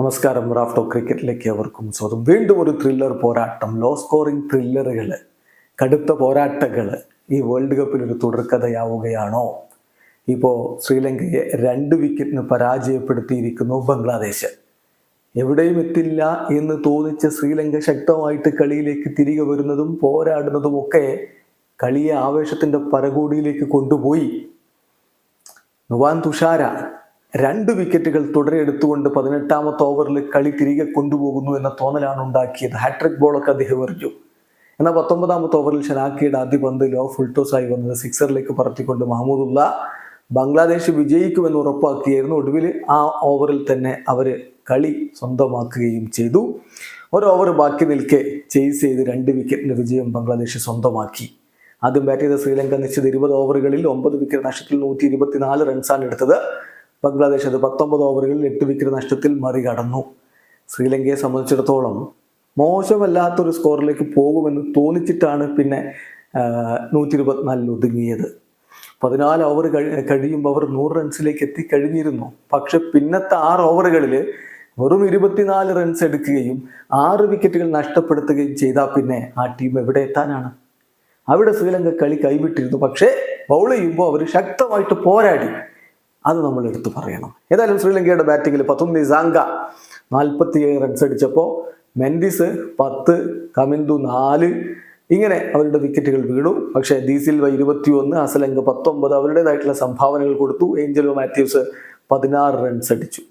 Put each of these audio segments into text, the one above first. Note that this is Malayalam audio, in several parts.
നമസ്കാരം. റാഫ്റ്റോ ക്രിക്കറ്റിലേക്ക് അവർക്കും സ്വാഗതം. വീണ്ടും ഒരു ത്രില്ലർ പോരാട്ടം. ലോ സ്കോറിംഗ് ത്രില്ലറുകൾ കടുത്ത പോരാട്ടങ്ങൾ ഈ വേൾഡ് കപ്പിൽ ഒരു തുടർക്കഥയാവുകയാണോ? ഇപ്പോൾ ശ്രീലങ്കയെ രണ്ട് വിക്കറ്റിന് പരാജയപ്പെടുത്തിയിരിക്കുന്നു ബംഗ്ലാദേശ്. എവിടെയും എത്തില്ല എന്ന് തോന്നിച്ച ശ്രീലങ്ക ശക്തമായിട്ട് കളിയിലേക്ക് തിരികെ വരുന്നതും പോരാടുന്നതും ഒക്കെ കളിയെ ആവേശത്തിന്റെ പരകോടിയിലേക്ക് കൊണ്ടുപോയി. നുവാൻ തുഷാര രണ്ട് വിക്കറ്റുകൾ തുടരെ എടുത്തുകൊണ്ട് പതിനെട്ടാമത്തെ ഓവറിൽ കളി തിരികെ കൊണ്ടുപോകുന്നു എന്ന തോന്നലാണ് ഉണ്ടാക്കിയത്. ഹാട്രിക് ബോളൊക്കെ അദ്ദേഹം എറിഞ്ഞു. എന്നാൽ പത്തൊമ്പതാമത്തെ ഓവറിൽ ഷനാക്കിയുടെ ആദ്യ പന്ത് ലോ ഫുൾ ടോസ് ആയി വന്നത് സിക്സറിലേക്ക് പറത്തിക്കൊണ്ട് മഹമ്മൂദുള്ള ബംഗ്ലാദേശ് വിജയിക്കുമെന്ന് ഉറപ്പാക്കിയായിരുന്നു. ഒടുവിൽ ആ ഓവറിൽ തന്നെ അവർ കളി സ്വന്തമാക്കുകയും ചെയ്തു. ഒരു ഓവർ ബാക്കി നിൽക്കെ ചേസ് ചെയ്ത് രണ്ട് വിക്കറ്റിന് വിജയം ബംഗ്ലാദേശ് സ്വന്തമാക്കി. ആദ്യം ബാറ്റ് ചെയ്ത ശ്രീലങ്ക നിശ്ചിത ഇരുപത് ഓവറുകളിൽ ഒമ്പത് വിക്കറ്റ് നഷ്ടത്തിൽ നൂറ്റി ഇരുപത്തിനാല് റൺസാണ് എടുത്തത്. ബംഗ്ലാദേശ് അത് പത്തൊമ്പത് ഓവറുകളിൽ എട്ട് വിക്കറ്റ് നഷ്ടത്തിൽ മറികടന്നു. ശ്രീലങ്കയെ സംബന്ധിച്ചിടത്തോളം മോശമല്ലാത്തൊരു സ്കോറിലേക്ക് പോകുമെന്ന് തോന്നിച്ചിട്ടാണ് പിന്നെ നൂറ്റി ഇരുപത്തിനാലിൽ ഒതുങ്ങിയത്. പതിനാല് ഓവർ കഴി കഴിയുമ്പോൾ അവർ നൂറ് റൺസിലേക്ക് എത്തിക്കഴിഞ്ഞിരുന്നു. പക്ഷെ പിന്നത്തെ ആറ് ഓവറുകളിൽ വെറും ഇരുപത്തിനാല് റൺസ് എടുക്കുകയും ആറ് വിക്കറ്റുകൾ നഷ്ടപ്പെടുത്തുകയും ചെയ്താൽ പിന്നെ ആ ടീം എവിടെ എത്താനാണ്? അവിടെ ശ്രീലങ്ക കളി കൈവിട്ടിരുന്നു. പക്ഷേ ബൗൾ ചെയ്യുമ്പോൾ അവർ ശക്തമായിട്ട് പോരാടി. അത് നമ്മൾ എടുത്തു പറയണം. ഏതായാലും ശ്രീലങ്കയുടെ ബാറ്റിങ്ങിൽ സാങ്ക നാൽപ്പത്തിയേഴ് റൺസ് അടിച്ചപ്പോൾ മെൻഡിസ് പത്ത് കമിന്ദു നാല്. ഇങ്ങനെ അവരുടെ വിക്കറ്റുകൾ വീണു. പക്ഷേ ദീസിൽവ ഇരുപത്തിയൊന്ന് അസലങ്ക് പത്തൊമ്പത്. അവരുടേതായിട്ടുള്ള സംഭാവനകൾ കൊടുത്തു. ഏഞ്ചലോ മാത്യൂസ് പതിനാറ് റൺസ് അടിച്ചു.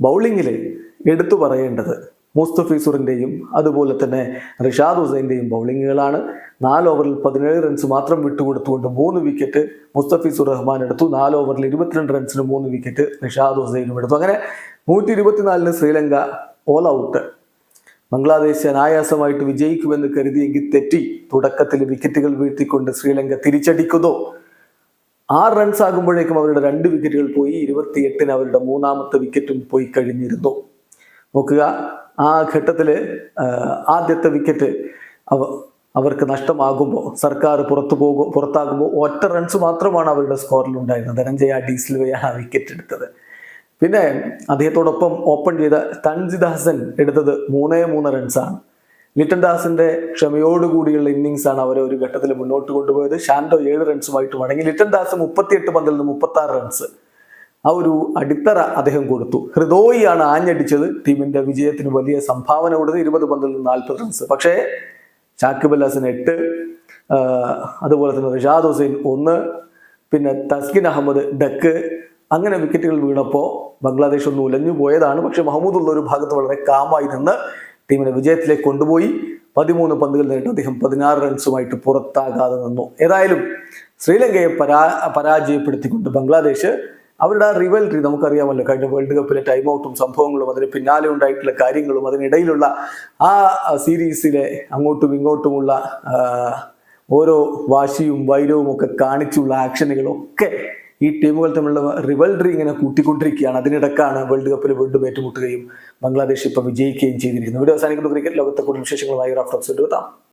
ബൗളിങ്ങിൽ എടുത്തു പറയേണ്ടത് മുസ്തഫീസുറിന്റെയും അതുപോലെ തന്നെ റിഷാദ് ഹുസൈന്റെയും ബൗളിങ്ങുകളാണ് നാല് ഓവറിൽ പതിനേഴ് റൺസ് മാത്രം വിട്ടുകൊടുത്തുകൊണ്ട് മൂന്ന് വിക്കറ്റ് മുസ്തഫീസുർ റഹ്മാൻ എടുത്തു. നാല് ഓവറിൽ ഇരുപത്തിരണ്ട് റൺസിന് മൂന്ന് വിക്കറ്റ് റിഷാദ് ഹുസൈനും എടുത്തു. അങ്ങനെ നൂറ്റി ഇരുപത്തിനാലിന് ശ്രീലങ്ക ഓൾ ഔട്ട് ബംഗ്ലാദേശ് അനായാസമായിട്ട് വിജയിക്കുമെന്ന് കരുതിയെങ്കിൽ തെറ്റി തുടക്കത്തിൽ വിക്കറ്റുകൾ വീഴ്ത്തിക്കൊണ്ട് ശ്രീലങ്ക തിരിച്ചടിക്കുന്നു. ആറ് റൺസ് ആകുമ്പോഴേക്കും അവരുടെ രണ്ട് വിക്കറ്റുകൾ പോയി. ഇരുപത്തിയെട്ടിന് അവരുടെ മൂന്നാമത്തെ വിക്കറ്റും പോയി കഴിഞ്ഞിരുന്നു. നോക്കുക. ആ ഘട്ടത്തിൽ ആദ്യത്തെ വിക്കറ്റ് അവ അവർക്ക് നഷ്ടമാകുമ്പോൾ സർക്കാർ പുറത്തു പോകും പുറത്താകുമ്പോൾ ഒറ്റ റൺസ് മാത്രമാണ് അവരുടെ സ്കോറിൽ ഉണ്ടായിരുന്നത്. ധനഞ്ജയ ഡീസിൽവയാണ് ആ വിക്കറ്റ് എടുത്തത്. പിന്നെ അദ്ദേഹത്തോടൊപ്പം ഓപ്പൺ ചെയ്ത തൻജിദ് ഹസൻ എടുത്തത് മൂന്നേ മൂന്ന് റൺസാണ് ലിറ്റൻ ദാസിന്റെ ക്ഷമയോടുകൂടിയുള്ള ഇന്നിങ്സ് ആണ് അവരെ ഒരു ഘട്ടത്തിൽ മുന്നോട്ട് കൊണ്ടുപോയത്. ഷാൻഡോ ഏഴ് റൺസുമായിട്ട് മടങ്ങി. ലിറ്റൻ ദാസ് മുപ്പത്തിയെട്ട് പന്തിൽ നിന്ന് മുപ്പത്തി റൺസ് ആ ഒരു അടിത്തറ അദ്ദേഹം കൊടുത്തു. ഹൃദോയിയാണ് ആഞ്ഞടിച്ചത് ടീമിന്റെ വിജയത്തിന് വലിയ സംഭാവന കൊടുത്ത് ഇരുപത് പന്തിൽ നിന്ന് നാൽപ്പത് റൺസ് പക്ഷേ ഷാക്കിബ് അല്ലാസിന് എട്ട് അതുപോലെ തന്നെ റിഷാദ് ഹുസൈൻ ഒന്ന് പിന്നെ തസ്കിൻ അഹമ്മദ് ഡക്ക്. അങ്ങനെ വിക്കറ്റുകൾ വീണപ്പോൾ ബംഗ്ലാദേശ് ഒന്ന് ഉലഞ്ഞു പോയതാണ്. പക്ഷെ മഹമ്മൂദുള്ള ഒരു ഭാഗത്ത് വളരെ കാമായി നിന്ന് ടീമിനെ വിജയത്തിലേക്ക് കൊണ്ടുപോയി. പതിമൂന്ന് പന്തുകൾ നേരിട്ട് അദ്ദേഹം പതിനാറ് റൺസുമായിട്ട് പുറത്താകാതെ നിന്നു. ഏതായാലും ശ്രീലങ്കയെ പരാ പരാജയപ്പെടുത്തിക്കൊണ്ട് ബംഗ്ലാദേശ് അവരുടെ ആ റിവൽറി നമുക്കറിയാമല്ലോ. കഴിഞ്ഞ വേൾഡ് കപ്പിലെ ടൈം ഔട്ടും സംഭവങ്ങളും അതിന് പിന്നാലെ ഉണ്ടായിട്ടുള്ള കാര്യങ്ങളും അതിനിടയിലുള്ള ആ സീരീസിലെ അങ്ങോട്ടും ഇങ്ങോട്ടുമുള്ള ഓരോ വാശിയും വൈരവും ഒക്കെ കാണിച്ചുള്ള ആക്ഷനുകളൊക്കെ ഈ ടീമുകൾ തമ്മിലുള്ള റിവൽഡറി ഇങ്ങനെ കൂട്ടിക്കൊണ്ടിരിക്കുകയാണ്. അതിനിടക്കാണ് വേൾഡ് കപ്പിൽ വീണ്ടും ഏറ്റുമുട്ടുകയും ബംഗ്ലാദേശ് ഇപ്പം വിജയിക്കുകയും ചെയ്തിരിക്കുന്നത്. ഇവിടെ അവസാനിക്കുന്ന. ക്രിക്കറ്റ് ലോകത്തെ കൂടുതൽ വിശേഷങ്ങളുമായി റാഫ്റ്റോക്സ് എടുത്താം